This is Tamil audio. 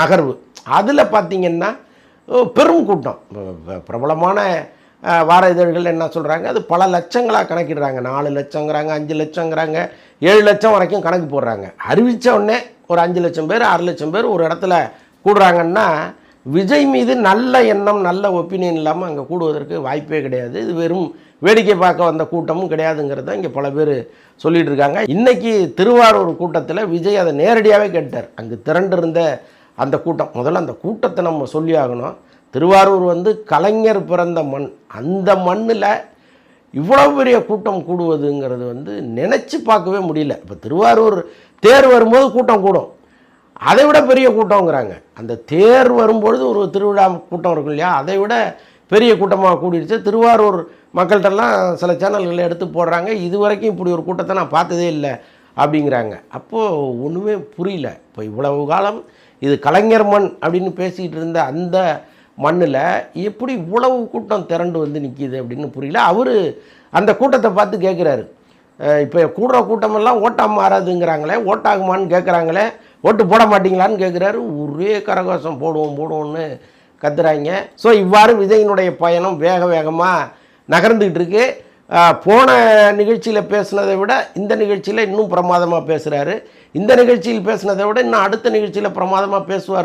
நகர்வு. அதில் பார்த்தீங்கன்னா பெரும் கூட்டம். பிரபலமான வார இதழ்கள் என்ன சொல்கிறாங்க அது பல லட்சங்களாக கணக்கிடுறாங்க. நாலு லட்சங்கிறாங்க அஞ்சு லட்சங்கிறாங்க ஏழு லட்சம் வரைக்கும் கணக்கு போடுறாங்க. அறிவித்த உடனே ஒரு அஞ்சு லட்சம் பேர் ஆறு லட்சம் பேர் ஒரு இடத்துல கூடுறாங்கன்னா விஜய் மீது நல்ல எண்ணம் நல்ல ஒப்பீனியன் இல்லாமல் அங்கே கூடுவதற்கு வாய்ப்பே கிடையாது. இது வெறும் வேடிக்கை பார்க்க வந்த கூட்டமும் கிடையாதுங்கிறத இங்கே பல பேர் சொல்லிகிட்டு இருக்காங்க. இன்றைக்கி திருவாரூர் கூட்டத்தில் விஜய் அதை நேரடியாகவே கேட்டார். அங்கு திரண்டிருந்த அந்த கூட்டம். முதல்ல அந்த கூட்டத்தை நம்ம சொல்லி ஆகணும். திருவாரூர் வந்து கலைஞர் பிறந்த மண். அந்த மண்ணில் இவ்வளோ பெரிய கூட்டம் கூடுவதுங்கிறது வந்து நினச்சி பார்க்கவே முடியல. இப்போ திருவாரூர் தேர் வரும்போது கூட்டம் கூடும். அதை விட பெரிய கூட்டங்கிறாங்க அந்த தேர் வரும்பொழுது ஒரு திருவிழா கூட்டம் இருக்கும் இல்லையா? அதை விட பெரிய கூட்டமாக கூடிடுச்சு. திருவாரூர் மக்கள்கிட்டலாம் சில சேனல்களை எடுத்து போடுறாங்க. இது வரைக்கும் இப்படி ஒரு கூட்டத்தை நான் பார்த்ததே இல்லை. அப்படிங்கிறாங்க. அப்போது ஒன்றுமே புரியல. இப்போ இவ்வளவு காலம் இது கலைஞர் மண் அப்படின்னு பேசிக்கிட்டு இருந்த அந்த மண்ணில் எப்படி இவ்வளவு கூட்டம் திரண்டு வந்து நிற்கிது அப்படின்னு புரியல. அவர் அந்த கூட்டத்தை பார்த்து கேட்குறாரு இப்போ கூடுற கூட்டமெல்லாம் ஓட்டாக மாறாதுங்கிறாங்களே ஓட்டாகுமான்னு கேட்குறாங்களே ஓட்டு போட மாட்டீங்களான்னு கேட்குறாரு ஒரே கரகோஷம் போடுவோம் போடுவோம்னு கத்துறாங்க. ஸோ இவ்வாறு விஜயினுடைய பயணம் வேக வேகமாக நகர்ந்துக்கிட்டு இருக்குது போன நிகழ்ச்சியில் பேசுனதை விட இந்த நிகழ்ச்சியில் இன்னும் பிரமாதமாக பேசுகிறாரு இந்த நிகழ்ச்சியில் பேசுனதை விட இன்னும் அடுத்த நிகழ்ச்சியில் பிரமாதமாக பேசுவார்